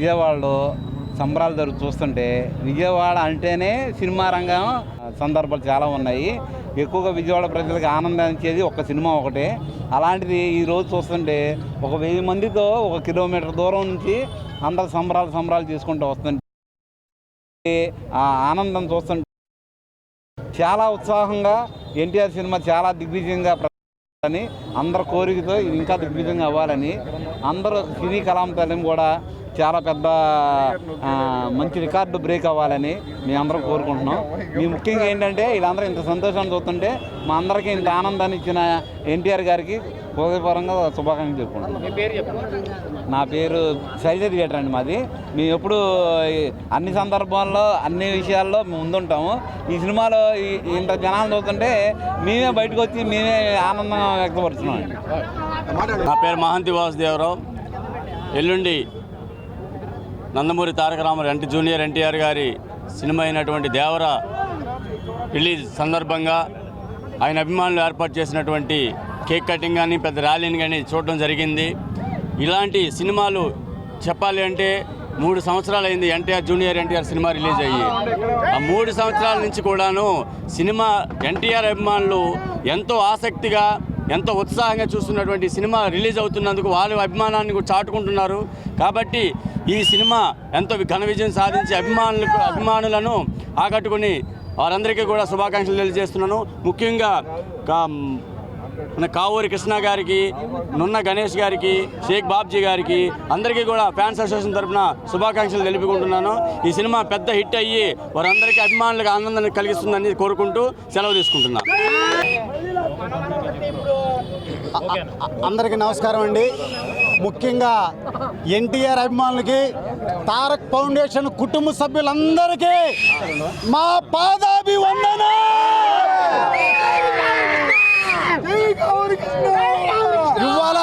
విజయవాడలో సంబరాలు జరుగు చూస్తుంటే విజయవాడ అంటేనే సినిమా రంగం సందర్భాలు చాలా ఉన్నాయి. ఎక్కువగా విజయవాడ ప్రజలకు ఆనందం ఇచ్చేది ఒక సినిమా ఒకటే. అలాంటిది ఈరోజు చూస్తుంటే ఒక వెయ్యి మందితో ఒక కిలోమీటర్ దూరం నుంచి అందరు సంబరాలు సంబరాలు చేసుకుంటూ వస్తుంటే ఆ ఆనందం చూస్తుంటే చాలా ఉత్సాహంగా ఎన్టీఆర్ సినిమా చాలా దిగ్విజయంగా అని అందరి కోరికతో ఇంకా దిగ్విజయంగా అవ్వాలని అందరూ సినీ కళాంతరం కూడా చాలా పెద్ద మంచి రికార్డు బ్రేక్ అవ్వాలని మేము అందరం కోరుకుంటున్నాం. మీ ముఖ్యంగా ఏంటంటే వీళ్ళందరూ ఇంత సంతోషాన్ని చూస్తుంటే మా అందరికీ ఇంత ఆనందాన్ని ఇచ్చిన ఎన్టీఆర్ గారికి హృదయపరంగా శుభాకాంక్షలు చెప్పుకుంటున్నాం. నా పేరు శైలజ థియేటర్ అండి మాది. మేము ఎప్పుడు అన్ని సందర్భాల్లో అన్ని విషయాల్లో మేము ముందుంటాము. ఈ సినిమాలో ఈ- ఇంత జనాలు చూస్తుంటే మేమే బయటకు వచ్చి మేమే ఆనందం వ్యక్తపరుస్తున్నాం అండి నా పేరు మహంతి వాసుదేవరావు. ఎల్లుండి Nandamuri Taraka Ramarao NT junior NTR గారి సినిమా అయినటువంటి దేవర రిలీజ్ సందర్భంగా ఆయన అభిమానులు ఏర్పాటు చేసినటువంటి కేక్ కటింగ్ కానీ పెద్ద ర్యాలీని కానీ చూడడం జరిగింది. ఇలాంటి సినిమాలు చెప్పాలి అంటే మూడు సంవత్సరాలు అయింది NTR junior NTR cinema release అయ్యి. ఆ మూడు సంవత్సరాల నుంచి కూడాను సినిమా ఎన్టీఆర్ అభిమానులు ఎంతో ఆసక్తిగా ఎంతో ఉత్సాహంగా చూస్తున్నటువంటి సినిమా రిలీజ్ అవుతున్నందుకు వాళ్ళ అభిమానాన్ని కూడా చాటుకుంటున్నారు. కాబట్టి ఈ సినిమా ఎంతో ఘన విజయం సాధించి అభిమానులకు అభిమానులను ఆకట్టుకుని వారందరికీ కూడా శుభాకాంక్షలు తెలియజేస్తున్నాను. ముఖ్యంగా మన కావూరి కృష్ణ గారికి నున్న గణేష్ గారికి షేక్ బాబ్జీ గారికి అందరికీ కూడా ఫ్యాన్స్ అసోసియేషన్ తరఫున శుభాకాంక్షలు తెలుపుకుంటున్నాను. ఈ సినిమా పెద్ద హిట్ అయ్యి వారందరికీ అభిమానులకు ఆనందాన్ని కలిగిస్తుందని కోరుకుంటూ సెలవు తీసుకుంటున్నాను. అందరికీ నమస్కారం అండి. ముఖ్యంగా ఎన్టీఆర్ అభిమానులకి తారక్ ఫౌండేషన్ కుటుంబ సభ్యులందరికీ మా పాదాభివందన ఇవాళ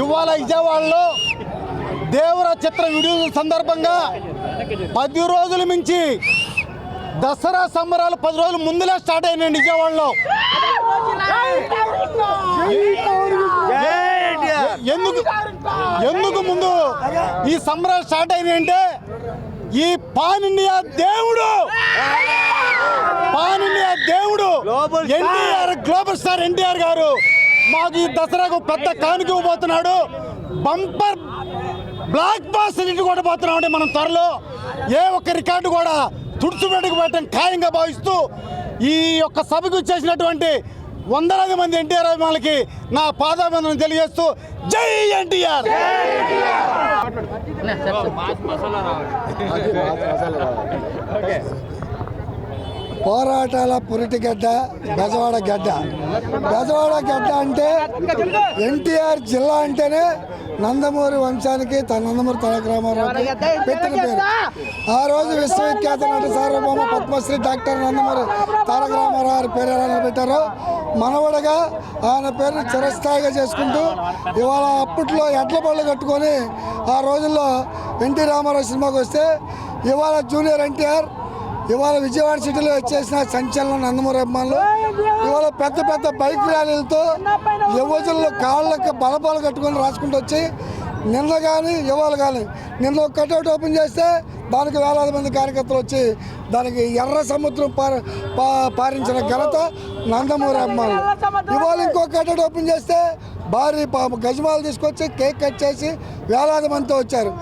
ఇవాళ విజయవాడలో దేవర చిత్ర విడుదల సందర్భంగా పది రోజుల మించి దసరా సంబరాలు పది రోజుల ముందులే స్టార్ట్ అయినాయి విజయవాడలో. ఎందుకు ఎందుకు ముందు? ఈ సంబరాలు స్టార్ట్ అయినాయి అంటే ఈ పాన్ ఇండియా దేవుడు. పాన్ ఇండియా దేవుడు. ఎన్టీఆర్ గ్లోబల్ స్టార్ ఎన్టీఆర్ గారు. మాకు ఈ దసరాకు పెద్ద కానుక ఇవ్వబోతున్నాడు. బంపర్ బ్లాక్ బాస్ హిట్ కూడా పోతున్నాం అంటే మనం త్వరలో. ఏ ఒక్క రికార్డు కూడా తుడుచుపెట్టుకు పెట్టడం ఖాయంగా భావిస్తూ ఈ యొక్క సభకు చేసినటువంటి వందలాది మంది ఎన్టీఆర్ అభిమానులకి నా పాదాభివందనం తెలియజేస్తూ జై ఎన్టీఆర్! పోరాటాల పురిటిగడ్డ బెజవాడ గడ్డ. బెజవాడ గడ్డ అంటే ఎన్టీఆర్ జిల్లా అంటేనే నందమూరి వంశానికి తన నందమూరి తారక రామారావు పెట్టిన పేరు. ఆ రోజు విశ్వవిఖ్యాత నట సార్వభౌమ పద్మశ్రీ డాక్టర్ నందమూరి తారక రామారావు గారి పేరు ఎలా నిలబెట్టారో మనవడగా ఆయన పేరుని చిరస్థాయిగా చేసుకుంటూ ఇవాళ అప్పట్లో ఎడ్ల బళ్ళు కట్టుకొని ఆ రోజుల్లో ఎన్టీ రామారావు సినిమాకి వస్తే ఇవాళ జూనియర్ ఎన్టీఆర్ ఇవాళ విజయవాడ సిటీలో వచ్చేసిన సంచలనం నందమూరి అభిమానులు ఇవాళ పెద్ద పెద్ద బైక్ ర్యాలీలతో యువజనులు కాళ్ళకి బలపాలు కట్టుకొని రాసుకుంటూ వచ్చి నిన్న కానీ ఇవాళ కానీ నిన్న ఒక కటౌట్ ఓపెన్ చేస్తే దానికి వేలాది మంది కార్యకర్తలు వచ్చి దానికి ఎర్ర సముద్రం పార పారించిన ఘనత నందమూరి అభిమానులు ఇవాళ ఇంకో కటౌట్ ఓపెన్ చేస్తే భారీ పాప గజమాలు తీసుకొచ్చి కేక్ కట్ చేసి వేలాది మందితో వచ్చారు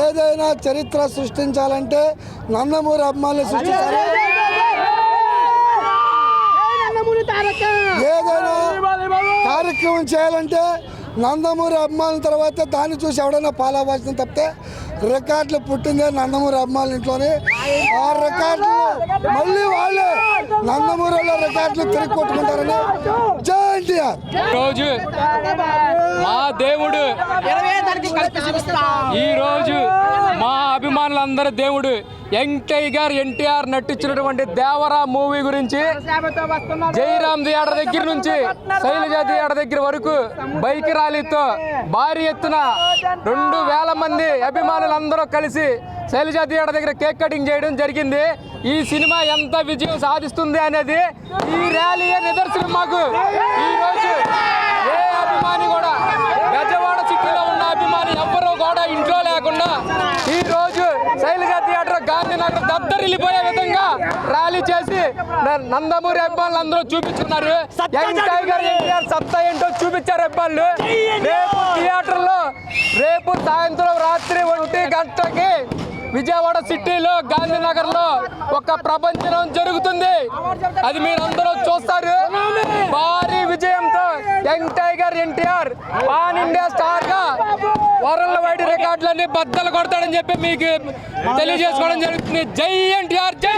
ఏదైనా చరిత్ర సృష్టించాలంటే నందమూరి అభిమానులు సృష్టించారు ఏదైనా కార్యక్రమం చేయాలంటే నందమూరి అభిమానుల తర్వాత దాన్ని చూసి ఎవడైనా పాలవాల్సిన తప్పితే రికార్డులు పుట్టిందే నందమూరి అభిమానుల ఇంట్లోనే. ఆ రికార్డులు మళ్ళీ వాళ్ళే. నందమూరి వాళ్ళ రికార్డులు తిరిగి కొట్టుకుంటారని జై ఎన్టీఆర్. రోజు మా దేవుడు ఈ రోజు మా అభిమానులందరి దేవుడు వెంకయ్య గారు ఎన్టీఆర్ నటించినటువంటి దేవరా మూవీ గురించి జయరామ్ థియేటర్ దగ్గర నుంచి శైలజ థియేటర్ దగ్గర వరకు బైక్ ర్యాలీతో భారీ ఎత్తున రెండు వేల మంది అభిమానులందరూ కలిసి శైలజ థియేటర్ దగ్గర కేక్ కటింగ్ చేయడం జరిగింది. ఈ సినిమా ఎంత విజయం సాధిస్తుంది అనేది ఈ ర్యాలీ నిదర్శనం మాకు. ఈరోజు ఏ అభిమాని కూడా గజవాడ సిటీలో ఉన్న అభిమాని ఎవ్వరూ కూడా ఇంట్లో లేకుండా ఈరోజు శైలజ థియేటర్ గాంధీనగర్ దద్దరిల్లిపోయే విధంగా ర్యాలీ చేసి నందమూరి అభిమానులు అందరూ చూపించున్నారు. యంగ్ టైగర్ ఎన్టీఆర్ సత్తా ఏంటో చూపించారు అభిమానులు. రేపు థియేటర్లో రేపు సాయంత్రం రాత్రి ఒంటి గంటకి విజయవాడ సిటీలో గాంధీనగర్లో ఒక ప్రపంచం జరుగుతుంది. అది మీరందరూ చూస్తారు. భారీ విజయంతో young tiger NTR pan India స్టార్గా వరల్డ్ వైడ్ రికార్డులన్నీ బద్దలు కొడతాడని చెప్పి మీకు తెలియజేసుకోవడం జరుగుతుంది. జై ఎన్టీఆర్ జై